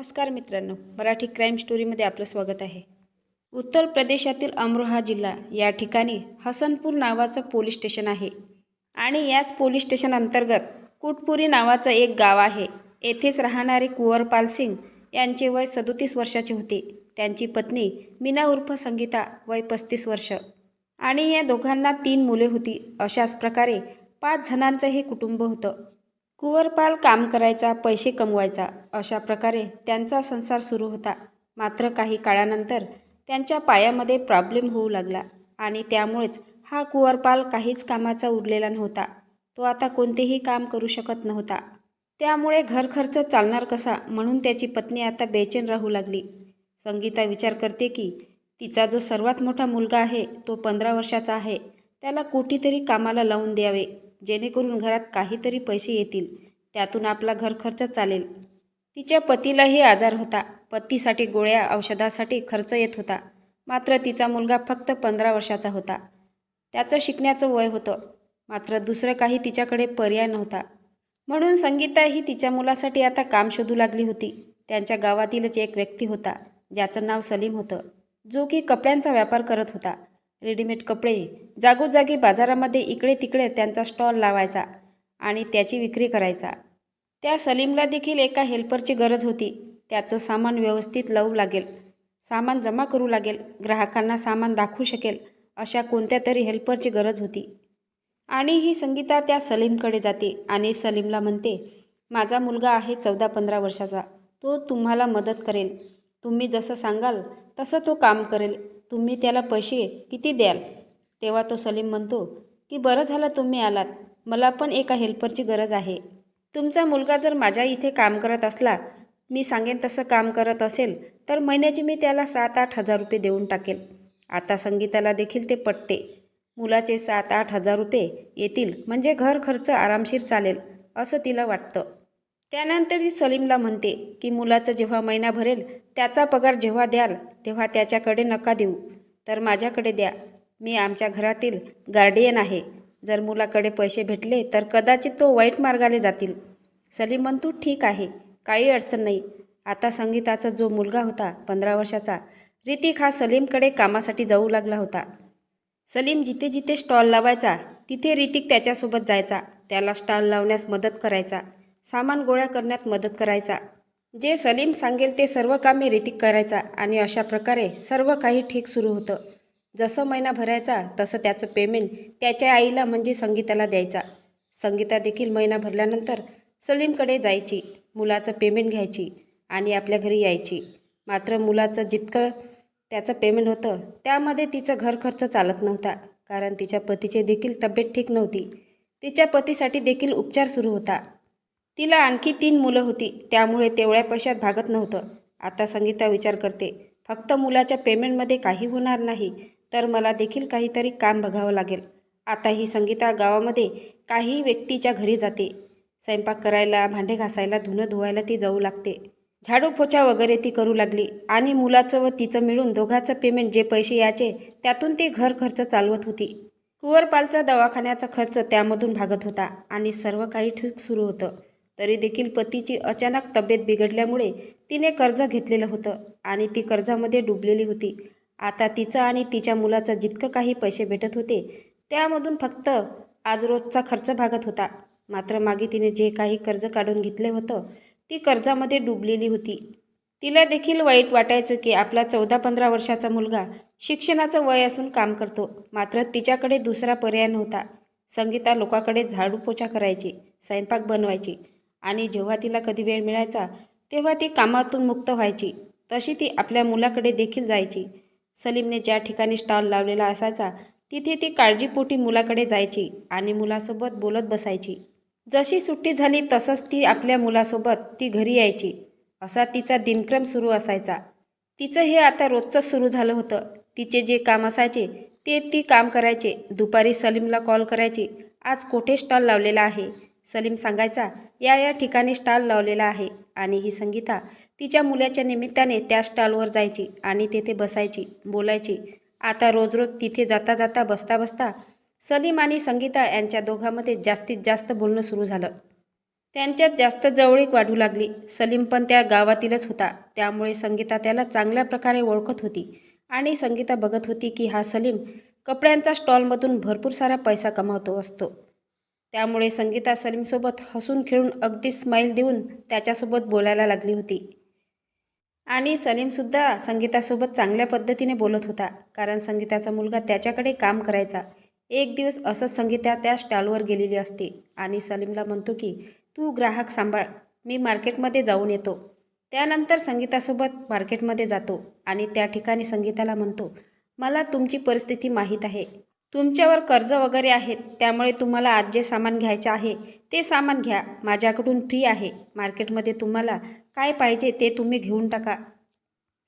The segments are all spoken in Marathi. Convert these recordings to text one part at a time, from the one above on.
नमस्कार मित्रांनो मराठी क्राईम स्टोरीमध्ये आपलं स्वागत आहे. उत्तर प्रदेशातील अमरोहा जिल्हा या ठिकाणी हसनपूर नावाचं पोलीस स्टेशन आहे आणि याच पोलीस स्टेशन अंतर्गत कुटपुरी नावाचं एक गाव आहे. येथेच राहणारे कुंवरपाल सिंग यांचे वय सदोतीस वर्षाचे होते. त्यांची पत्नी मीना उर्फ संगीता वय पस्तीस वर्ष. आणि या दोघांना तीन मुले होती. अशाच प्रकारे पाच जणांचं हे कुटुंब होतं. कुंवरपाल काम करायचा पैसे कमवायचा अशा प्रकारे त्यांचा संसार सुरू होता. मात्र काही काळानंतर त्यांच्या पायामध्ये प्रॉब्लेम होऊ लागला आणि त्यामुळेच हा कुंवरपाल काहीच कामाचा उरलेला नव्हता. तो आता कोणतेही काम करू शकत नव्हता. त्यामुळे घरखर्च चालणार कसा म्हणून त्याची पत्नी आता बेचैन राहू लागली. संगीता विचार करते की तिचा जो सर्वात मोठा मुलगा आहे तो पंधरा वर्षाचा आहे. त्याला कुठेतरी कामाला लावून द्यावे. जेणेकरून घरात काहीतरी पैसे येतील त्यातून आपला घर खर्च चालेल. तिच्या पतीलाही आजार होता. पतीसाठी गोळ्या औषधासाठी खर्च येत होता. मात्र तिचा मुलगा फक्त पंधरा वर्षाचा होता. त्याचं शिकण्याचं वय होतं. मात्र दुसरं काही तिच्याकडे पर्याय नव्हता. म्हणून संगीता ही तिच्या मुलासाठी आता काम शोधू लागली होती. त्यांच्या गावातीलच एक व्यक्ती होता ज्याचं नाव सलीम होतं जो की कपड्यांचा व्यापार करत होता. रेडीमेड कपडे जागोजागी बाजारामध्ये इकडे तिकडे त्यांचा स्टॉल लावायचा आणि त्याची विक्री करायचा. त्या सलीमला देखील एका हेल्परची गरज होती. त्याचं सामान व्यवस्थित लावू लागेल. सामान जमा करू लागेल. ग्राहकांना सामान दाखवू शकेल अशा कोणत्या तरी हेल्परची गरज होती. आणि ही संगीता त्या सलीमकडे जाते आणि सलीमला म्हणते माझा मुलगा आहे चौदा पंधरा वर्षाचा. तो तुम्हाला मदत करेल. तुम्ही जसं सांगाल तसं तो काम करेल. तुम्ही त्याला पैसे किती द्याल? तेव्हा तो सलीम म्हणतो की बरं झालं तुम्ही आलात. मला पण एका हेल्परची गरज आहे. तुमचा मुलगा जर माझ्या इथे काम करत असला मी सांगेन तसं काम करत असेल तर महिन्याची मी त्याला सात आठ हजार रुपये देऊन टाकेल. आता संगीताला देखील ते पटते. मुलाचे सात आठ हजार रुपये येतील म्हणजे घर खर्च आरामशीर चालेल असं तिला वाटतं. त्यानंतर ती सलीमला म्हणते की मुलाचं जेव्हा महिना भरेल त्याचा पगार जेव्हा द्याल तेव्हा त्याच्याकडे नका देऊ. तर माझ्याकडे द्या. मी आमच्या घरातील गार्डियन आहे. जर मुलाकडे पैसे भेटले तर कदाचित तो वाईट मार्गाने जातील. सलीम म्हणतो ठीक आहे. काही अडचण नाही. आता संगीताचा जो मुलगा होता पंधरा वर्षाचा ऋतिक हा सलीमकडे कामासाठी जाऊ लागला होता. सलीम जिथे जिथे स्टॉल लावायचा तिथे ऋतिक त्याच्यासोबत जायचा. त्याला स्टॉल लावण्यास मदत करायचा. सामान गोळा करण्यात मदत करायचा. जे सलीम सांगेल ते सर्व कामे रितिक करायचा आणि अशा प्रकारे सर्व काही ठीक सुरू होतं. जसं महिना भरायचा तसं त्याचं पेमेंट त्याच्या आईला म्हणजे संगीताला द्यायचा. संगीता देखील महिना भरल्यानंतर सलीमकडे जायची मुलाचं पेमेंट घ्यायची आणि आपल्या घरी यायची. मात्र मुलाचं जितकं त्याचं पेमेंट होतं त्यामध्ये तिचं घर खर्च चालत नव्हता. कारण तिच्या पतीचे देखील तब्येत ठीक नव्हती. तिच्या पतीसाठी देखील उपचार सुरू होता. तिला आणखी तीन मुलं होती. त्यामुळे तेवढ्या पैशात भागत नव्हतं. आता संगीता विचार करते फक्त मुलाच्या पेमेंटमध्ये काही होणार नाही तर मला देखील काहीतरी काम बघावं लागेल. आता ही संगीता गावामध्ये काही व्यक्तीच्या घरी जाते. स्वयंपाक करायला भांडे घासायला धुणं धुवायला ती जाऊ लागते. झाडू पोछा वगैरे ती करू लागली आणि मुलाचं व तिचं मिळून दोघांचं पेमेंट जे पैसे याचे त्यातून ती घर खर्च चालवत होती. कुंवरपालचा दवाखान्याचा खर्च त्यामधून भागत होता आणि सर्व काही ठीक सुरू होतं. तरी देखील पतीची अचानक तब्येत बिघडल्यामुळे तिने कर्ज घेतलेलं होतं आणि ती कर्जामध्ये डुबलेली होती. आता तिचं आणि तिच्या मुलाचं जितकं काही पैसे भेटत होते त्यामधून फक्त आज रोजचा खर्च भागत होता. मात्र मागे तिने जे काही कर्ज काढून घेतलं होतं ती कर्जामध्ये डुबलेली होती. तिला देखील वाईट वाटायचं की आपला चौदा पंधरा वर्षाचा मुलगा शिक्षणाचं वय असून काम करतो. मात्र तिच्याकडे दुसरा पर्याय नव्हता. संगीता लोकांकडे झाडू पोछा करायची स्वयंपाक बनवायची. आणि जेव्हा तिला कधी वेळ मिळायचा तेव्हा ती कामातून मुक्त व्हायची. तशी ती आपल्या मुलाकडे देखील जायची. सलीमने ज्या ठिकाणी स्टॉल लावलेला असायचा तिथे ती काळजीपोटी मुलाकडे जायची आणि मुलासोबत बोलत बसायची. जशी सुट्टी झाली तसंच ती आपल्या मुलासोबत ती घरी यायची. असा तिचा दिनक्रम सुरू असायचा. तिचं हे आता रोजचंच सुरू झालं होतं. तिचे जे काम असायचे ते ती काम करायचे. दुपारी सलीमला कॉल करायची. आज कोठे स्टॉल लावलेला आहे? सलीम सांगायचा या या ठिकाणी स्टॉल लावलेला आहे आणि ही संगीता तिच्या मुलाच्या निमित्ताने त्या स्टॉलवर जायची आणि तेथे बसायची बोलायची. आता रोज रोज तिथे जाता जाता बसता बसता सलीम आणि संगीता यांच्या दोघांमध्ये जास्तीत जास्त बोलणं सुरू झालं. त्यांच्यात जास्त जवळीक वाढू लागली. सलीम पण त्या गावातीलच होता. त्यामुळे संगीता त्याला चांगल्या प्रकारे ओळखत होती आणि संगीता बघत होती की हा सलीम कपड्यांचा स्टॉलमधून भरपूर सारा पैसा कमावतो असतो. त्यामुळे संगीता सलीमसोबत हसून खेळून अगदी स्माईल देऊन त्याच्यासोबत बोलायला लागली होती. आणि सलीमसुद्धा संगीतासोबत चांगल्या पद्धतीने बोलत होता कारण संगीताचा मुलगा त्याच्याकडे काम करायचा. एक दिवस असंच संगीता त्या स्टॉलवर गेलेली असते आणि सलीमला म्हणतो की तू ग्राहक सांभाळ मी मार्केटमध्ये जाऊन येतो. त्यानंतर संगीतासोबत मार्केटमध्ये जातो आणि त्या ठिकाणी संगीताला म्हणतो मला तुमची परिस्थिती माहीत आहे. तुमच्यावर कर्ज वगैरे आहेत त्यामुळे तुम्हाला आज जे सामान घ्यायचे आहे ते सामान घ्या. माझ्याकडून फ्री आहे. मार्केटमध्ये तुम्हाला काय पाहिजे ते तुम्ही घेऊन टाका.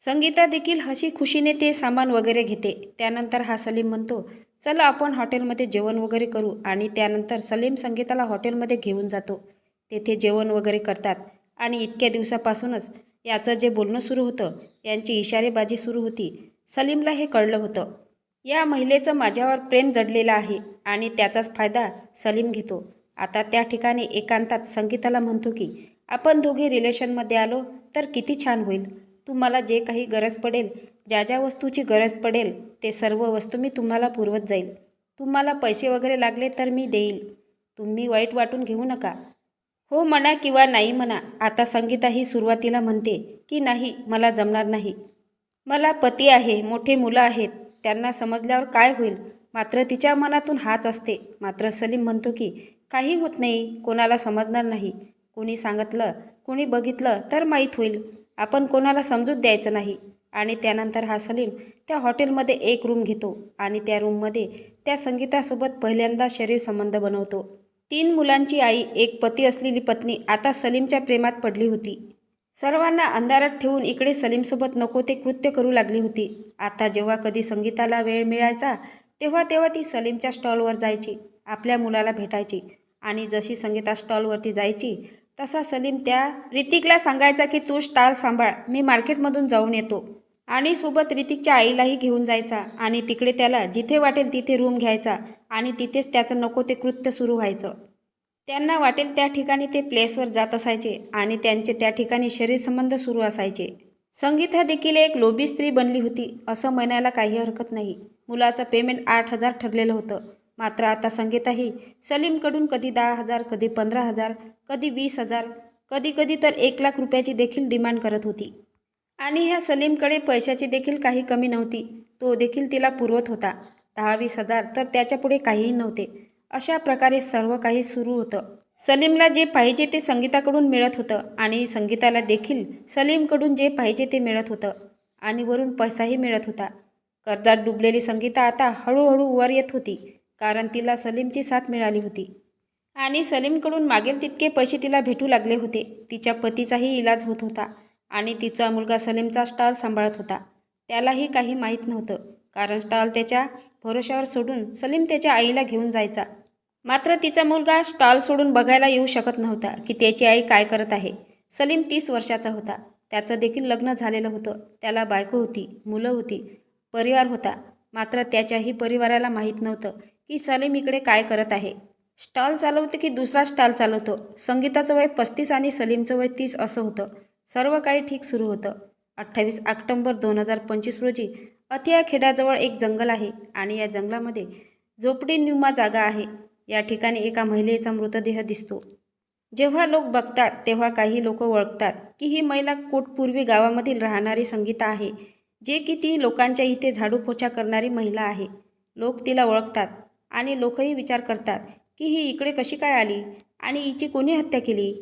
संगीता देखील हशी खुशीने ते सामान वगैरे घेते. त्यानंतर हा सलीम म्हणतो चला आपण हॉटेलमध्ये जेवण वगैरे करू. आणि त्यानंतर सलीम संगीताला हॉटेलमध्ये घेऊन जातो. तेथे जेवण वगैरे करतात. आणि इतक्या दिवसापासूनच याचं जे बोलणं सुरू होतं यांची इशारेबाजी सुरू होती. सलीमला हे कळलं होतं. या महिलेचं माझ्यावर प्रेम जडलेलं आहे आणि त्याचाच फायदा सलीम घेतो. आता त्या ठिकाणी एकांतात संगीताला म्हणतो की आपण दोघे रिलेशनमध्ये आलो तर किती छान होईल. तुम्हाला जे काही गरज पडेल ज्या ज्या वस्तूची गरज पडेल ते सर्व वस्तू मी तुम्हाला पुरवत जाईल. तुम्हाला पैसे वगैरे लागले तर मी देईल. तुम्ही वाईट वाटून घेऊ नका. हो म्हणा किंवा नाही म्हणा आता संगीता ही सुरुवातीला म्हणते की नाही मला जमणार नाही. मला पती आहे मोठे मुलं आहेत. त्यांना समजल्यावर काय होईल? मात्र तिच्या मनातून हाच असते. मात्र सलीम म्हणतो की काही होत नाही. कोणाला समजणार नाही. कोणी सांगितलं कोणी बघितलं तर माहीत होईल. आपण कोणाला समजूत द्यायचं नाही. आणि त्यानंतर हा सलीम त्या हॉटेलमध्ये एक रूम घेतो आणि त्या रूममध्ये त्या संगीतासोबत पहिल्यांदा शरीर संबंध बनवतो. तीन मुलांची आई एक पती असलेली पत्नी आता सलीमच्या प्रेमात पडली होती. सर्वांना अंधारात ठेवून इकडे सलीमसोबत नको ते कृत्य करू लागली होती. आता जेव्हा कधी संगीताला वेळ मिळायचा तेव्हा तेव्हा ती सलीमच्या स्टॉलवर जायची आपल्या मुलाला भेटायची. आणि जशी संगीता स्टॉलवरती जायची तसा सलीम त्या ऋतिकला सांगायचा की तू स्टॉल सांभाळ मी मार्केटमधून जाऊन येतो. आणि सोबत ऋतिकच्या आईलाही घेऊन जायचा आणि तिकडे त्याला जिथे वाटेल तिथे रूम घ्यायचा आणि तिथेच त्याचं नको ते कृत्य सुरू व्हायचं. त्यांना वाटेल त्या ठिकाणी ते प्लेसवर जात असायचे आणि त्यांचे त्या ठिकाणी शरीरसंबंध सुरू असायचे. संगीत हा देखील एक लोभी स्त्री बनली होती असं म्हणायला काही हरकत नाही. मुलाचं पेमेंट आठ हजार ठरलेलं होतं. मात्र आता संगीताही सलीमकडून कधी दहा हजार कधी पंधरा हजार कधी वीस हजार कधी कधी तर एक लाख रुपयाची देखील डिमांड करत होती. आणि ह्या सलीमकडे पैशाची देखील काही कमी नव्हती. तो देखील तिला पुरवत होता. दहा वीस हजार तर त्याच्यापुढे काहीही नव्हते. अशा प्रकारे सर्व काही सुरू होतं. सलीमला जे पाहिजे ते संगीताकडून मिळत होतं आणि संगीताला देखील सलीमकडून जे पाहिजे ते मिळत होतं आणि वरून पैसाही मिळत होता. कर्जात डुबलेली संगीता आता हळूहळू वर येत होती कारण तिला सलीमची साथ मिळाली होती. आणि सलीमकडून मागेल तितके पैसे तिला भेटू लागले होते. तिच्या पतीचाही इलाज होत होता आणि तिचा मुलगा सलीमचा स्टॉल सांभाळत होता. त्यालाही काही माहीत नव्हतं कारण स्टॉल त्याच्या भरोशावर सोडून सलीम त्याच्या आईला घेऊन जायचा. मात्र तिचा मुलगा स्टॉल सोडून बघायला येऊ शकत नव्हता की त्याची आई काय करत आहे. सलीम तीस वर्षाचा होता. त्याचं देखील लग्न झालेलं होतं. त्याला बायको होती मुलं होती परिवार होता. मात्र त्याच्याही परिवाराला माहीत नव्हतं की सलीम इकडे काय करत आहे. स्टॉल चालवते की दुसरा स्टॉल चालवतो? संगीताचं वय पस्तीस आणि सलीमचं वय तीस असं होतं. सर्व काही ठीक सुरू होतं. अठ्ठावीस ऑक्टोंबर दोन हजार पंचवीस रोजी अतिया खेड्याजवळ एक जंगल आहे आणि या जंगलामध्ये झोपडी न्यूमा जागा आहे. या ठिकाणी एका महिलेचा मृतदेह दिसतो. जेव्हा लोक बघतात तेव्हा काही लोक ओळखतात की ही महिला कोटपूर्वी गावामधील राहणारी संगीता आहे जे की ती लोकांच्या इथे झाडू पोछा करणारी महिला आहे. लोक तिला ओळखतात आणि लोकही विचार करतात की ही इकडे कशी काय आली आणि हिची कोणी हत्या केली?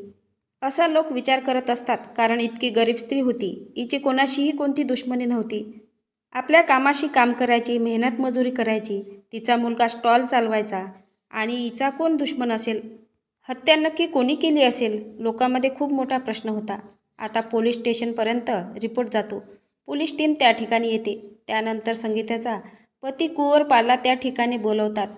असा लोक विचार करत असतात कारण इतकी गरीब स्त्री होती हिची कोणाशीही कोणती दुश्मनी नव्हती. आपल्या कामाशी काम करायची मेहनत मजुरी करायची तिचा मुलगा स्टॉल चालवायचा आणि हिचा कोण दुश्मन असेल? हत्या नक्की कोणी केली असेल? लोकांमध्ये खूप मोठा प्रश्न होता. आता पोलीस स्टेशनपर्यंत रिपोर्ट जातो. पोलीस टीम त्या ठिकाणी येते. त्यानंतर संगीताचा पती कुंवरपालला त्या ठिकाणी बोलवतात.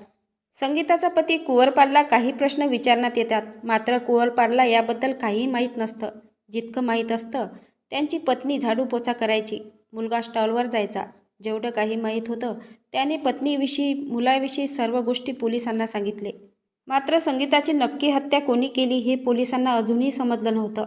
संगीताचा पती कुंवरपालला काही प्रश्न विचारण्यात येतात. मात्र कुंवरपालला याबद्दल काहीही माहीत नसतं. जितकं माहीत असतं त्यांची पत्नी झाडू पोचा करायची. मुलगा स्टॉलवर जायचा. जेवढं काही माहीत होतं त्याने पत्नीविषयी मुलाविषयी सर्व गोष्टी पोलिसांना सांगितले. मात्र संगीताची नक्की हत्या कोणी केली हे पोलिसांना अजूनही समजलं नव्हतं.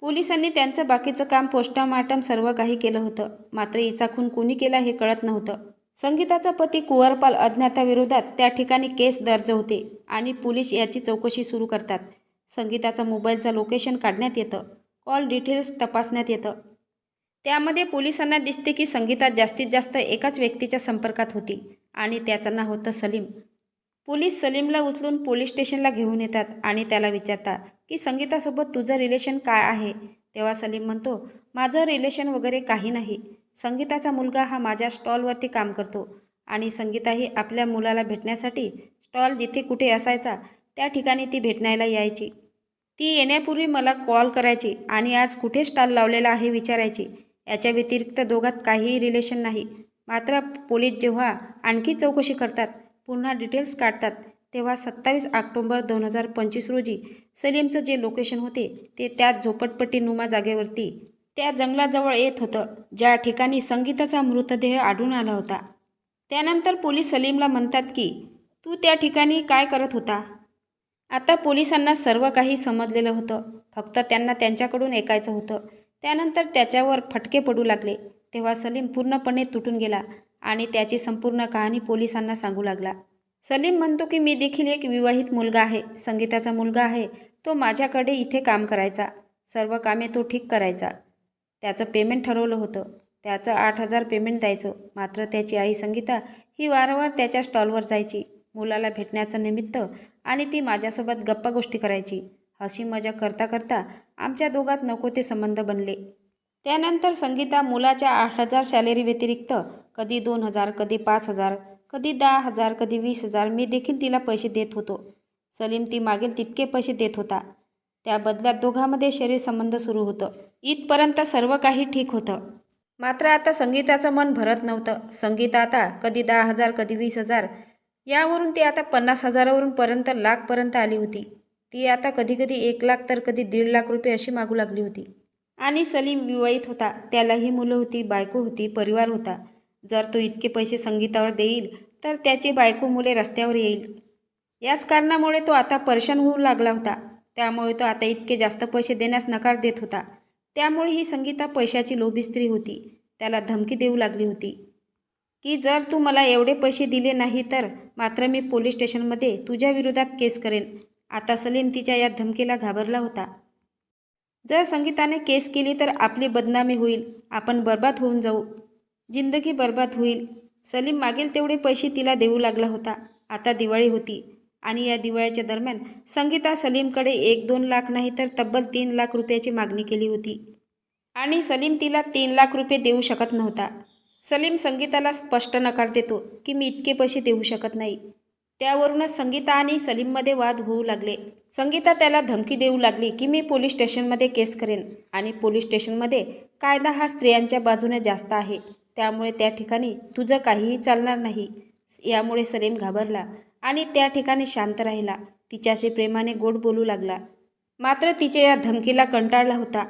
पोलिसांनी त्यांचं बाकीचं काम पोस्टमार्टम सर्व काही केलं होतं मात्र हिचा खून कोणी केला हे कळत नव्हतं. संगीताचा पती कुंवरपाल अज्ञाताविरोधात त्या ठिकाणी केस दर्ज होते आणि पोलीस याची चौकशी सुरू करतात. संगीताचा मोबाईलचं लोकेशन काढण्यात येतं. कॉल डिटेल्स तपासण्यात येतं. त्यामध्ये पोलिसांना दिसते की संगीता जास्तीत जास्त एकाच व्यक्तीच्या संपर्कात होती आणि त्याचं नाव होतं सलीम. पोलीस सलीमला उचलून पोलीस स्टेशनला घेऊन येतात आणि त्याला विचारतात की संगीतासोबत तुझं रिलेशन काय आहे? तेव्हा सलीम म्हणतो माझं रिलेशन वगैरे काही नाही. संगीताचा मुलगा हा माझ्या स्टॉलवरती काम करतो आणि संगीताही आपल्या मुलाला भेटण्यासाठी स्टॉल जिथे कुठे असायचा त्या ठिकाणी ती भेटण्याला यायची. ती येण्यापूर्वी मला कॉल करायची आणि आज कुठे स्टॉल लावलेला आहे विचारायची. याच्या व्यतिरिक्त दोघात काहीही रिलेशन नाही. मात्र पोलीस जेव्हा आणखी चौकशी करतात पुन्हा डिटेल्स काढतात तेव्हा सत्तावीस ऑक्टोंबर दोन हजार पंचवीस रोजी सलीमचं जे लोकेशन होते ते त्या झोपटपट्टीनुमा जागेवरती त्या जंगलाजवळ येत होतं ज्या ठिकाणी संगीताचा मृतदेह आढळून आला होता. त्यानंतर पोलीस सलीमला म्हणतात की तू त्या ठिकाणी काय करत होता? आता पोलिसांना सर्व काही समजलेलं होतं. फक्त त्यांना त्यांच्याकडून ऐकायचं होतं. त्यानंतर त्याच्यावर फटके पडू लागले. तेव्हा सलीम पूर्णपणे तुटून गेला आणि त्याची संपूर्ण कहाणी पोलिसांना सांगू लागला. सलीम म्हणतो की मी देखील एक विवाहित मुलगा आहे. संगीताचा मुलगा आहे. तो माझ्याकडे इथे काम करायचा. सर्व कामे तो ठीक करायचा. त्याचं पेमेंट ठरवलं होतं. त्याचं आठ हजार पेमेंट द्यायचं. मात्र त्याची आई संगीता ही वारंवार त्याच्या स्टॉलवर जायची. मुलाला भेटण्याचं निमित्त आणि ती माझ्यासोबत गप्पा गोष्टी करायची. हशी मजा करता करता आमच्या दोघात नको ते संबंध बनले. त्यानंतर संगीता मुलाच्या आठ हजार सॅलरी व्यतिरिक्त कधी दोन हजार कधी पाच हजार कधी दहा हजार कधी वीस हजार मी देखील तिला पैसे देत होतो. सलीम ती मागेल तितके पैसे देत होता. त्या बदल्यात दोघांमध्ये शरीर संबंध सुरू होतं. इथपर्यंत सर्व काही ठीक होतं. मात्र आता संगीताचं मन भरत नव्हतं. संगीता आता कधी दहा हजार कधी वीस हजार यावरून ती आता पन्नास हजारावरून पर्यंत लाखपर्यंत आली होती. ती आता कधी कधी एक लाख तर कधी दीड लाख रुपये अशी मागू लागली होती. आणि सलीम विवाहित होता. त्यालाही मुलं होती बायको होती परिवार होता. जर तो इतके पैसे संगीतावर देईल तर त्याची बायको मुले रस्त्यावर येईल. याच कारणामुळे तो आता परेशान होऊ लागला होता. त्यामुळे तो आता इतके जास्त पैसे देण्यास नकार देत होता. त्यामुळे ही संगीता पैशाची लोभी स्त्री होती. त्याला धमकी देऊ लागली होती. की जर तू मला एवढे पैसे दिले नाही तर मात्र मी पोलीस स्टेशनमध्ये तुझ्या विरोधात केस करेन. आता सलीम तिच्या या धमकीला घाबरला होता. जर संगीताने केस केली तर आपली बदनामी होईल. आपण बर्बाद होऊन जाऊ. जिंदगी बर्बाद होईल. सलीम मागेल तेवढे पैसे तिला देऊ लागला होता. आता दिवाळी होती. आणि या दिवाळीच्या दरम्यान संगीता सलीमकडे एक दोन लाख नाही तर तब्बल तीन लाख रुपयाची मागणी केली होती. आणि सलीम तिला तीन लाख रुपये देऊ शकत नव्हता. सलीम संगीताला स्पष्ट नकार देतो की मी इतके पैसे देऊ शकत नाही. त्यावरूनच संगीता आणि सलीममध्ये वाद होऊ लागले. संगीता त्याला धमकी देऊ लागली की मी पोलीस स्टेशनमध्ये केस करेन आणि पोलीस स्टेशनमध्ये कायदा हा स्त्रियांच्या बाजूने जास्त आहे. त्यामुळे त्या ठिकाणी तुझं काहीही चालणार नाही. यामुळे सलीम घाबरला आणि त्या ठिकाणी शांत राहिला. तिच्याशी प्रेमाने गोड बोलू लागला. मात्र तिच्या या धमकीला कंटाळला होता.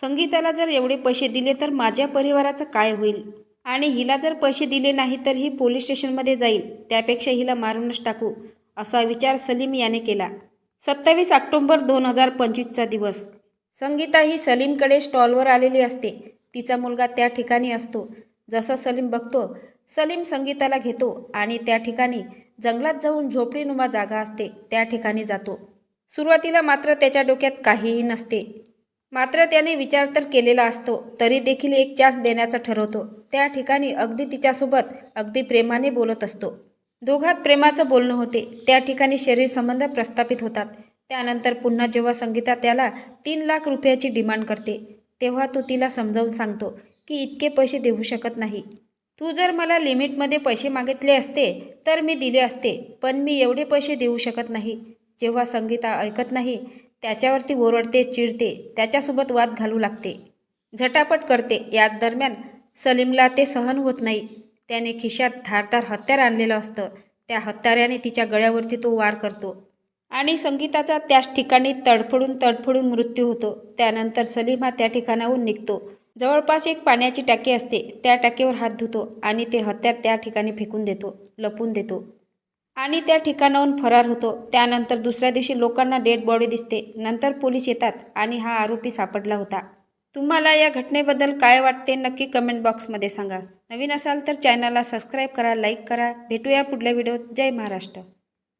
संगीताला जर एवढे पैसे दिले तर माझ्या परिवाराचं काय होईल? आणि हिला जर पैसे दिले नाही तर ही पोलीस स्टेशनमध्ये जाईल. त्यापेक्षा हिला मारूनच टाकू असा विचार सलीम याने केला. सत्तावीस ऑक्टोंबर दोन हजार पंचवीसचा दिवस. संगीता ही सलीमकडे स्टॉलवर आलेली असते. तिचा मुलगा त्या ठिकाणी असतो. जसं सलीम बघतो सलीम संगीताला घेतो आणि त्या ठिकाणी जंगलात जाऊन झोपडीनुमा जागा असते त्या ठिकाणी जातो. सुरुवातीला मात्र त्याच्या डोक्यात काहीही नसते. मात्र त्याने विचार तर केलेला असतो तरी देखील एक चान्स देण्याचा ठरवतो. त्या ठिकाणी अगदी तिच्यासोबत अगदी प्रेमाने बोलत असतो. दोघात प्रेमाचं बोलणं होते. त्या ठिकाणी शरीर संबंध प्रस्थापित होतात. त्यानंतर पुन्हा जेव्हा संगीता त्याला तीन लाख रुपयाची डिमांड करते तेव्हा तो तिला समजावून सांगतो की इतके पैसे देऊ शकत नाही. तू जर मला लिमिटमध्ये पैसे मागितले असते तर मी दिले असते पण मी एवढे पैसे देऊ शकत नाही. जेव्हा संगीता ऐकत नाही त्याच्यावरती ओरडते चिडते त्याच्यासोबत वाद घालू लागते. झटापट करते. याच दरम्यान सलीमला ते सहन होत नाही. त्याने खिशात धारदार हत्यार आणलेलं असतं. त्या हत्याराने तिच्या गळ्यावरती तो वार करतो. आणि संगीताचा त्याच ठिकाणी तडफडून तडफडून मृत्यू होतो. त्यानंतर सलीम हा त्या ठिकाणाहून निघतो. जवळपास एक पाण्याची टाकी असते. त्या टाकीवर हात धुतो आणि ते हत्यार त्या ठिकाणी फेकून देतो लपून देतो. आणि त्या ठिकाणाहून फरार होतो. त्यानंतर दुसऱ्या दिवशी लोकांना डेड बॉडी दिसते. नंतर पोलीस येतात आणि हा आरोपी सापडला होता. तुम्हाला या घटनेबद्दल काय वाटते नक्की कमेंट बॉक्समध्ये सांगा. नवीन असाल तर चॅनलला सबस्क्राईब करा लाईक करा. भेटूया पुढल्या व्हिडिओत जय महाराष्ट्र.